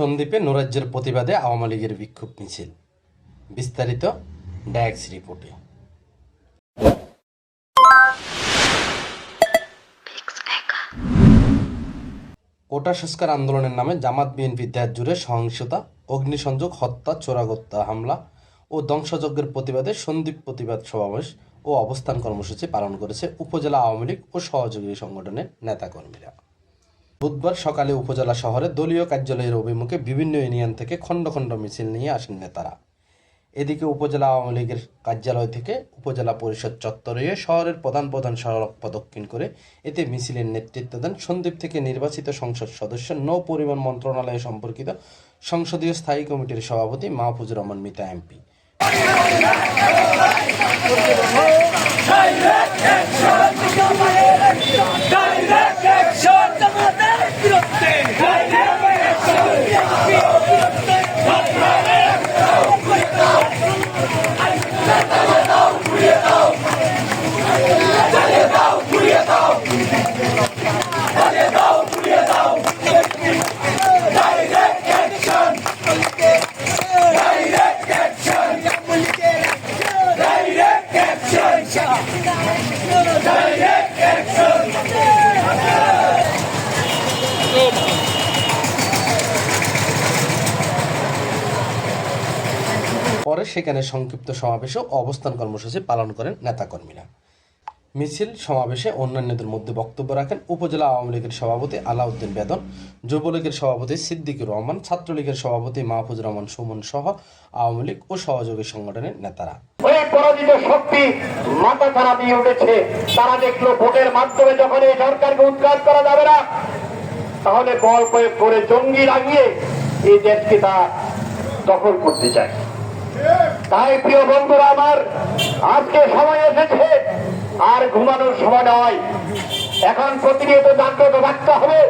সন্দ্বীপে নৈরাজ্যের প্রতিবাদে আওয়ামী লীগের বিক্ষোভ মিছিল। বিস্তারিত ড্যাক্স রিপোর্টে। কোটা সংস্কার আন্দোলনের নামে জামাত বিএনপি দেশ জুড়ে সহিংসতা, অগ্নিসংযোগ, হত্যা চোরাগত্যা হামলা ও ধ্বংসযজ্ঞের প্রতিবাদে সন্দ্বীপ প্রতিবাদ সমাবেশ ও অবস্থান কর্মসূচি পালন করেছে উপজেলা আওয়ামী লীগ ও সহযোগী সংগঠনের নেতাকর্মীরা। বুধবার সকালে উপজেলা শহরে দলীয় কার্যালয়ের অভিমুখে বিভিন্ন ইউনিয়ন থেকে খণ্ড খণ্ড মিছিল নিয়ে আসেন নেতারা এদিকে উপজেলা আওয়ামী লীগের কার্যালয় থেকে উপজেলা পরিষদ চত্বরে শহরের প্রধান প্রধান সড়ক প্রদক্ষিণ করে এতে মিছিলের নেতৃত্ব দেন সন্দ্বীপ থেকে নির্বাচিত সংসদ সদস্য নৌ পরিবহন মন্ত্রণালয় সম্পর্কিত সংসদীয় স্থায়ী কমিটির সভাপতি মাহফুজুর রহমান মিতা এমপি পরে সেখানে সংক্ষিপ্ত সমাবেশে অবস্থান কর্মসূচি পালন করেন নেতাকর্মীরা। মিছিল, সমাবেশে অন্যান্যদের মধ্যে বক্তব্য রাখেন উপজেলা আওয়ামী লীগের সভাপতি আলাউদ্দিন বেদন, যুবলীগের সভাপতি সিদ্দিকুর রহমান, ছাত্রলীগের সভাপতি মাহফুজুর রহমান সুমন সহ আওয়ামী লীগ ও সহযোগী সংগঠনের নেতারা। পরাজিত শক্তি মাথা খারাপ দিয়ে উঠেছে। তারা দেখল ভোটের মাধ্যমে যখন এই সরকারকে করা যাবে না, তাহলে বল প্রয়োগ করে জঙ্গি লাগিয়ে এই দেশকে তা দখল করতে চায়। তাই প্রিয় বন্ধুরা আমার, আজকে সময় এসেছে, আর ঘুমানোর সময় নয়। এখন প্রতিনিয়ত জাগ্রত থাকতে হবে।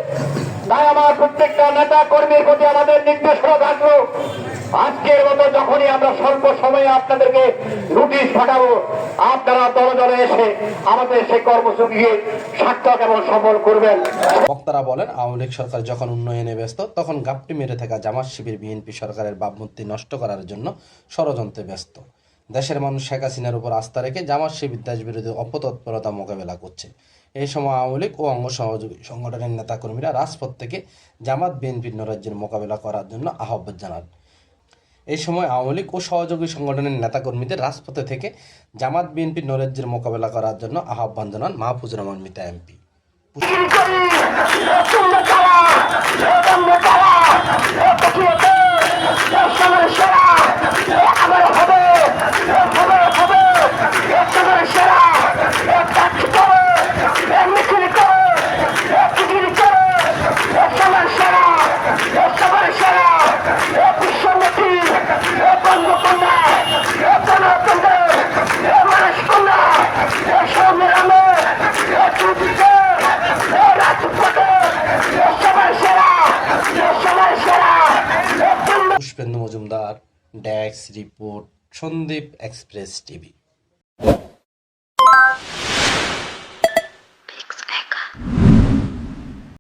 তাই আমার প্রত্যেকটা নেতা কর্মীর প্রতি আমাদের নির্দেশনা থাকল আজকের মতো যখনই আমরা স্বল্প সময়ে আপনাদেরকে নোটিশ পাঠাবো আপনারা দলে দলে এসে আমাদের সেই কর্মসূচিকে সার্থক এবং সফল করবেন। বক্তারা বলেন, আওয়ামী লীগ সরকার যখন উন্নয়নে ব্যস্ত, তখন গাপটি মেরে থাকা জামাত শিবির বিএনপি সরকারের ভাবমূর্তি নষ্ট করার জন্য ষড়যন্ত্রে ব্যস্ত। দেশের মানুষ শেখ হাসিনার উপর আস্থা রেখে জামাত শিবির দেশ বিরোধী অপতৎপরতা মোকাবেলা করছে। এই সময় আওয়ামী লীগ ও অঙ্গ সহযোগী সংগঠনের নেতাকর্মীরা রাজপথ থেকে জামাত বিএনপির নৈরাজ্যের মোকাবেলা করার জন্য আহ্বান জানান। এই সময় আওয়ামী লীগ ও সহযোগী সংগঠনের নেতাকর্মীদের রাজপথে থেকে জামাত বিএনপি নৈরাজ্যের মোকাবেলা করার জন্য আহ্বান জানান মাহফুজ রহমান মিতা এমপি পুষ্পেন্দু মজুমদার ড্যাক্স রিপোর্ট সন্দীপ এক্সপ্রেস টিভি।